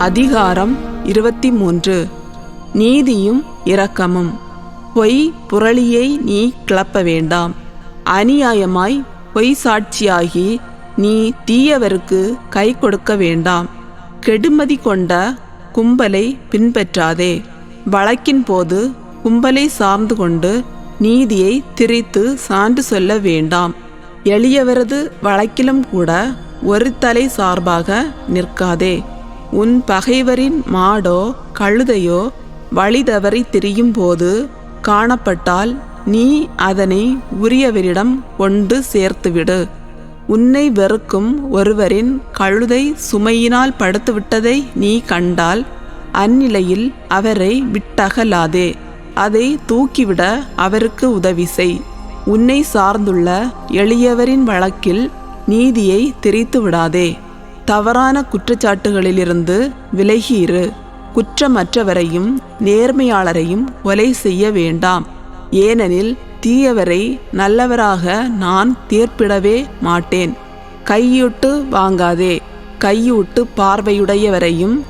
அதிகாரம் இருபத்தி மூன்று நீதியும் இரக்கமும். பொய் புரளியை நீ கிளப்ப வேண்டாம். அநியாயமாய் பொய் சாட்சியாகி நீ தீயவருக்கு கை கொடுக்க வேண்டாம். கெடுமதி கொண்ட கும்பலை பின்பற்றாதே. வழக்கின் போது கும்பலை சார்ந்து கொண்டு நீதியை திரித்து சான்று சொல்ல வேண்டாம். எளியவரது வழக்கிலும் கூட ஒரு தலை சார்பாக நிற்காதே. உன் பகைவரின் மாடோ கழுதையோ வழி தவறி திரியும் போது காணப்பட்டால் நீ அதனை உரியவரிடம் கொண்டு சேர்த்துவிடு. உன்னை வெறுக்கும் ஒருவரின் கழுதை சுமையினால் படுத்துவிட்டதை நீ கண்டால் அந்நிலையில் அவரை விட்டகலாதே. அதை தூக்கிவிட அவருக்கு உதவி செய். உன்னை சார்ந்துள்ள எளியவரின் வழக்கில் நீதியை திரித்து விடாதே தவறான குற்றச்சாட்டுகளிலிருந்து விலகியிரு. குற்றமற்றவரையும் நேர்மையாளரையும் கொலை செய்ய வேண்டாம். ஏனெனில் தீயவரை நல்லவராக நான் தீர்ப்பிடவே மாட்டேன். கையூட்டு வாங்காதே. கையூட்டு பார்வையுடையவரையும்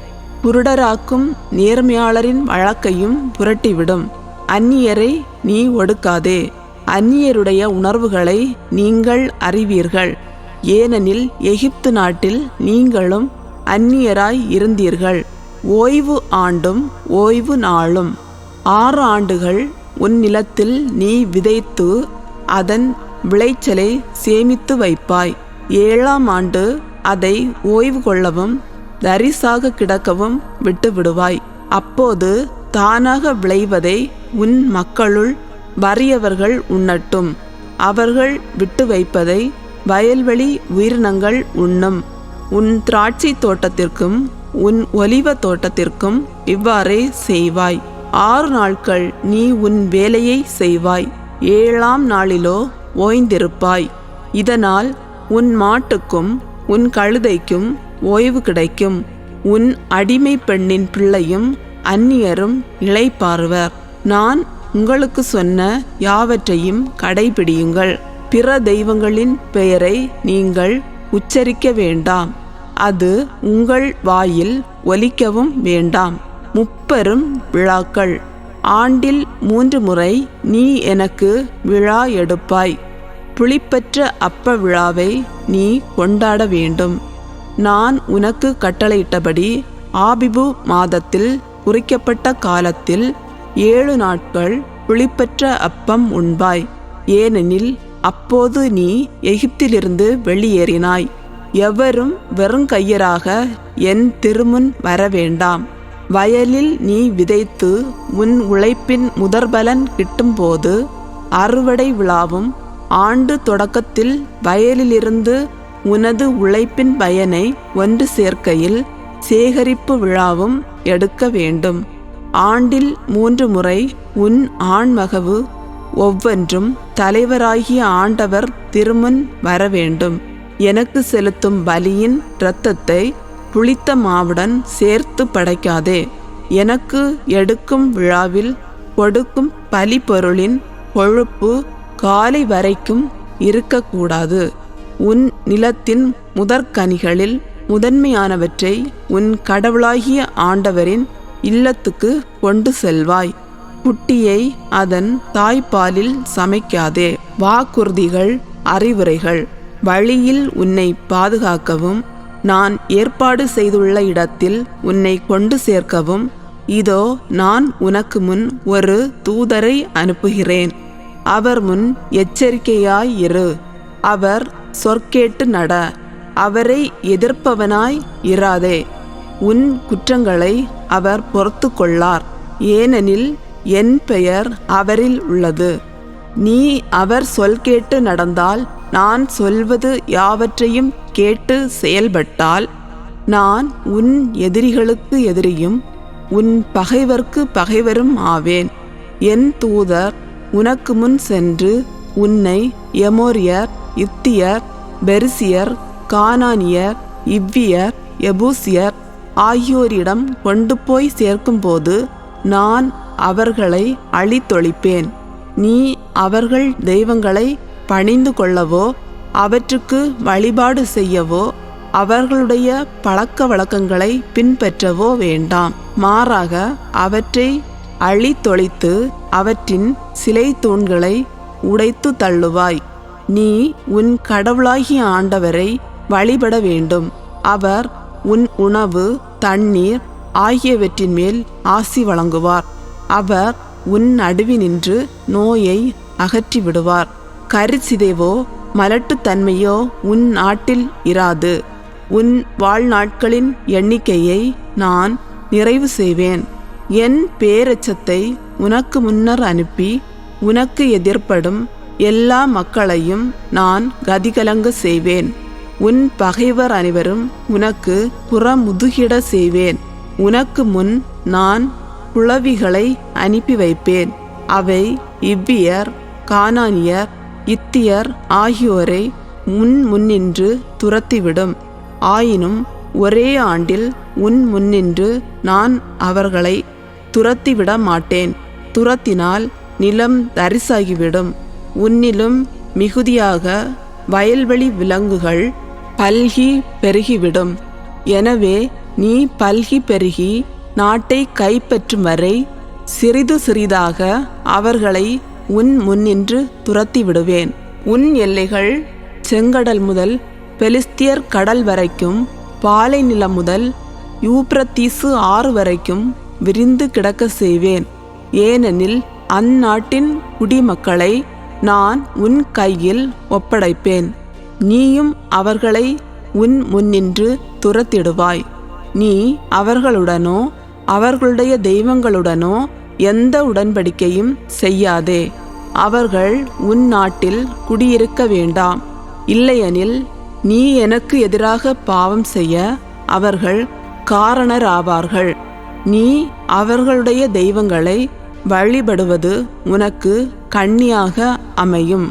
குருடராக்கும் நேர்மையாளரின் வழக்கையும் புரட்டிவிடும். அந்நியரை நீ ஒடுக்காதே. அந்நியருடைய உணர்வுகளை நீங்கள் அறிவீர்கள். ஏனெனில் எகிப்து நாட்டில் நீங்களும் அந்நியராய் இருந்தீர்கள். ஓய்வு ஆண்டும் ஓய்வு நாளும். ஆறு ஆண்டுகள் உன் நிலத்தில் நீ விதைத்து அதன் விளைச்சலை சேமித்து வைப்பாய். ஏழாம் ஆண்டு அதை ஓய்வு கொள்ளவும் தரிசாக கிடக்கவும் விட்டுவிடுவாய். அப்போது தானாக விளைவதை உன் மக்களுள் வறியவர்கள் உண்ணட்டும். அவர்கள் விட்டு வைப்பதை வயல்வெளி உயிரினங்கள் உண்ணும். உன் திராட்சை தோட்டத்திற்கும் உன் ஒலிவ தோட்டத்திற்கும் இவ்வாறே செய்வாய். ஆறு நாட்கள் நீ உன் வேலையை செய்வாய். ஏழாம் நாளிலோ ஓய்ந்திருப்பாய். இதனால் உன் மாட்டுக்கும் உன் கழுதைக்கும் ஓய்வு கிடைக்கும். உன் அடிமை பெண்ணின் பிள்ளையும் அந்நியரும் இழைப்பாருவர் நான் உங்களுக்கு சொன்ன யாவற்றையும் கடைபிடியுங்கள். பிற தெய்வங்களின் பெயரை நீங்கள் உச்சரிக்க வேண்டாம். அது உங்கள் வாயில் ஒலிக்கவும் வேண்டாம். முப்பெரும் விழாக்கள். ஆண்டில் மூன்று முறை நீ எனக்கு விழா எடுப்பாய். புளிப்பற்ற அப்ப விழாவை நீ கொண்டாட வேண்டும். நான் உனக்கு கட்டளையிட்டபடி ஆபிபு மாதத்தில் குறிக்கப்பட்ட காலத்தில் ஏழு நாட்கள் புளிப்பற்ற அப்பம் உண்பாய். ஏனெனில் அப்போது நீ எகிப்திலிருந்து வெளியேறினாய். எவரும் வெறுங்கையராக என் திருமுன் வர வேண்டாம் வயலில் நீ விதைத்து உன் உழைப்பின் முதற்பலன் கிட்டும்போது அறுவடை விழாவும் ஆண்டு தொடக்கத்தில் வயலிலிருந்து உனது உழைப்பின் பயனை ஒன்று சேர்க்கையில் சேகரிப்பு விழாவும் எடுக்க வேண்டும். ஆண்டில் மூன்று முறை உன் ஆண்மகவு ஒவ்வொன்றும் தலைவராகிய ஆண்டவர் திருமுன் வர வேண்டும் எனக்கு செலுத்தும் பலியின் இரத்தத்தை புளித்த மாவுடன் சேர்த்து படைக்காதே. எனக்கு எடுக்கும் விழாவில் கொடுக்கும் பலி பொருளின் கொழுப்பு காலை வரைக்கும் இருக்கக்கூடாது. உன் நிலத்தின் முதற்கனிகளில் முதன்மையானவற்றை உன் கடவுளாகிய ஆண்டவரின் இல்லத்துக்கு கொண்டு செல்வாய். குட்டியை அதன் தாய்ப்பாலில் சமைக்காதே. வாக்குறுதிகள் அறிவுரைகள். வழியில் உன்னை பாதுகாக்கவும் நான் ஏற்பாடு செய்துள்ள இடத்தில் உன்னை கொண்டு சேர்க்கவும் இதோ நான் உனக்கு முன் ஒரு தூதரை அனுப்புகிறேன். அவர் முன் எச்சரிக்கையாய் இரு. அவர் சொற்கேட்டு நட. அவரை எதிர்ப்பவனாய் இராதே. உன் குற்றங்களை அவர் பொறுத்து கொள்ளார் ஏனெனில் என் பெயர் அவரில் உள்ளது. நீ அவர் சொல் கேட்டு நடந்தால் நான் சொல்வது யாவற்றையும் கேட்டு செயல்பட்டால் நான் உன் எதிரிகளுக்கு எதிரியும் உன் பகைவர்க்கு பகைவரும் ஆவேன். என் தூதர் உனக்கு முன் சென்று உன்னை எமோரியர் இத்தியர் பெரிசியர் கானானியர் இவ்வியர் எபூசியர் ஆகியோரிடம் கொண்டு போய் சேர்க்கும்போது நான் அவர்களை அழித்தொழிப்பேன். நீ அவர்கள் தெய்வங்களை பணிந்து கொள்ளவோ அவற்றுக்கு வழிபாடு செய்யவோ அவர்களுடைய பழக்க வழக்கங்களை பின்பற்றவோ வேண்டாம். மாறாக அவற்றை அழித்தொழித்து அவற்றின் சிலை தூண்களை உடைத்து தள்ளுவாய். நீ உன் கடவுளாகிய ஆண்டவரை வழிபட வேண்டும். அவர் உன் உணவு தண்ணீர் ஆகியவற்றின் மேல் ஆசி வழங்குவார். அவர் உன் நடுவினின்று நோயை அகற்றி விடுவார் கரிசிதைவோ மலட்டுத்தன்மையோ உன் நாட்டில் இராது. உன் வாழ்நாட்களின் எண்ணிக்கையை நான் நிறைவு செய்வேன். என் பேரச்சத்தை உனக்கு முன்னர் அனுப்பி உனக்கு எதிர்ப்படும் எல்லா மக்களையும் நான் கதிகலங்க செய்வேன். உன் பகைவர் அனைவரும் உனக்கு புறமுதுகிட செய்வேன். உனக்கு முன் நான் குளவிகளை அனுப்பி வைப்பேன். அவை இவ்வியர் கானானியர் இத்தியர் ஆகியோரை முன் முன்னின்று துரத்திவிடும். ஆயினும் ஒரே ஆண்டில் உன் முன்னின்று நான் அவர்களை துரத்திவிட மாட்டேன். துரத்தினால் நிலம் தரிசாகிவிடும். உன்னிலும் மிகுதியாக வயல்வெளி விலங்குகள் பல்கி பெருகிவிடும். எனவே நீ பல்கி பெருகி நாட்டை கைப்பற்றும் வரை சிறிது சிறிதாக அவர்களை உன் முன்னின்று துரத்தி விடுவேன் உன் எல்லைகள் செங்கடல் முதல் பெலிஸ்தியர் கடல் வரைக்கும் பாலை நிலம் முதல் யூப்ரத்தீசு ஆறு வரைக்கும் விரிந்து கிடக்க செய்வேன். ஏனெனில் அந்நாட்டின் குடிமக்களை நான் உன் கையில் ஒப்படைப்பேன். நீயும் அவர்களை உன் முன்னின்று துரத்திடுவாய். நீ அவர்களுடனோ அவர்களுடைய தெய்வங்களுடனோ எந்த உடன்படிக்கையும் செய்யாதே. அவர்கள் உன் நாட்டில் குடியிருக்க வேண்டாம். இல்லையெனில் நீ எனக்கு எதிராக பாவம் செய்ய அவர்கள் காரணராவார்கள். நீ அவர்களுடைய தெய்வங்களை வழிபடுவது உனக்கு கண்ணியாக அமையும்.